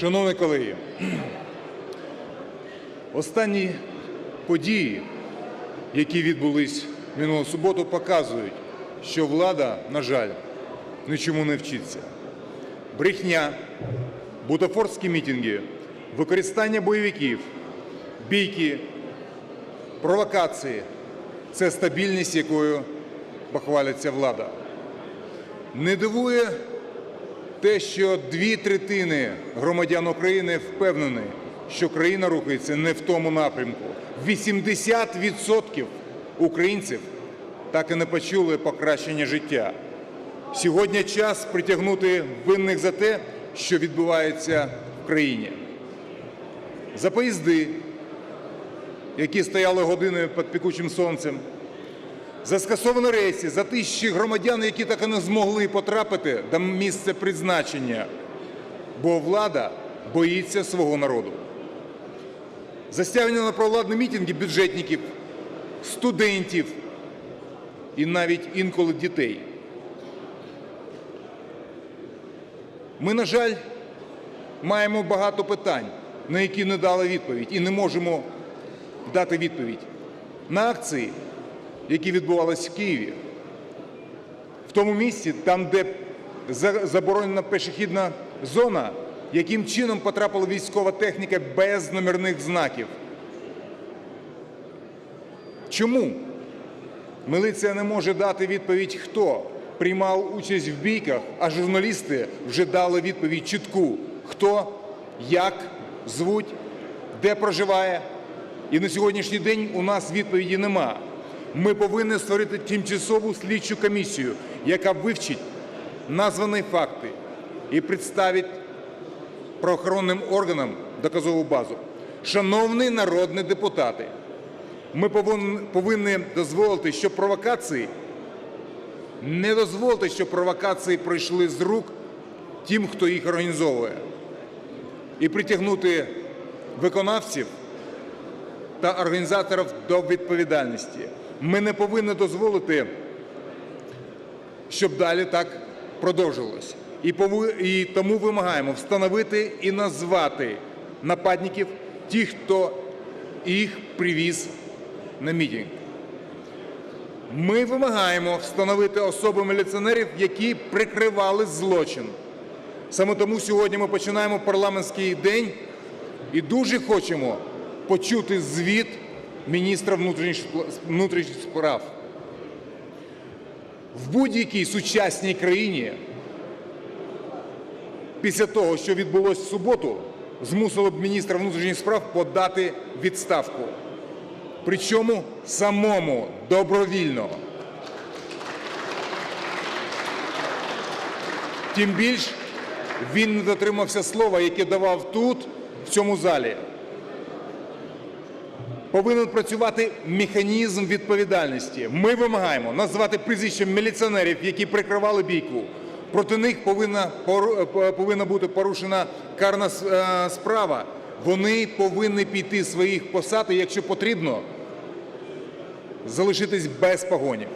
Шановні колеги, останні події, які відбулись минулу суботу, показують, що влада, на жаль, нічому не вчиться. Брехня, бутафорські мітинги, використання бойовиків, бійки, провокації – це стабільність, якою похвалиться влада. Не дивує те, що дві третини громадян України впевнені, що країна рухається не в тому напрямку. 80% українців так і не почули покращення життя. Сьогодні час притягнути винних за те, що відбувається в країні. За поїзди, які стояли години під пекучим сонцем, за скасовані рейси, за тисячі громадян, які так і не змогли потрапити до місця призначення, бо влада боїться свого народу. За стягнення на провладні мітинги бюджетників, студентів і навіть інколи дітей. Ми, на жаль, маємо багато питань, на які не дали відповідь, і не можемо дати відповідь. На акції, які відбувалися в Києві, в тому місці, там, де заборонена пішохідна зона, яким чином потрапила військова техніка без номерних знаків. Чому? Міліція не може дати відповідь, хто приймав участь в бійках, а журналісти вже дали відповідь чітку, хто, як звуть, де проживає. І на сьогоднішній день у нас відповіді нема. Ми повинні створити тимчасову слідчу комісію, яка вивчить названі факти і представить правоохоронним органам доказову базу. Шановні народні депутати, ми повинні, дозволити, щоб провокації не дозволити, щоб провокації пройшли з рук тим, хто їх організовує, і притягнути виконавців та організаторів до відповідальності. Ми не повинні дозволити, щоб далі так продовжувалось. І, тому вимагаємо встановити і назвати нападників, тих, хто їх привіз на мітинг. Ми вимагаємо встановити особи міліціонерів, які прикривали злочин. Саме тому сьогодні ми починаємо парламентський день і дуже хочемо почути звіт міністра внутрішніх справ. В будь-якій сучасній країні після того, що відбулося в суботу, змусило б міністра внутрішніх справ подати відставку. Причому самому добровільно. Тим більш він не дотримався слова, яке давав тут, в цьому залі. Повинен працювати механізм відповідальності. Ми вимагаємо назвати прізвищем міліціонерів, які прикривали бійку. Проти них повинна, е, повинна бути порушена карна е, справа. Вони повинні піти своїх посад і, якщо потрібно, залишитись без погонів.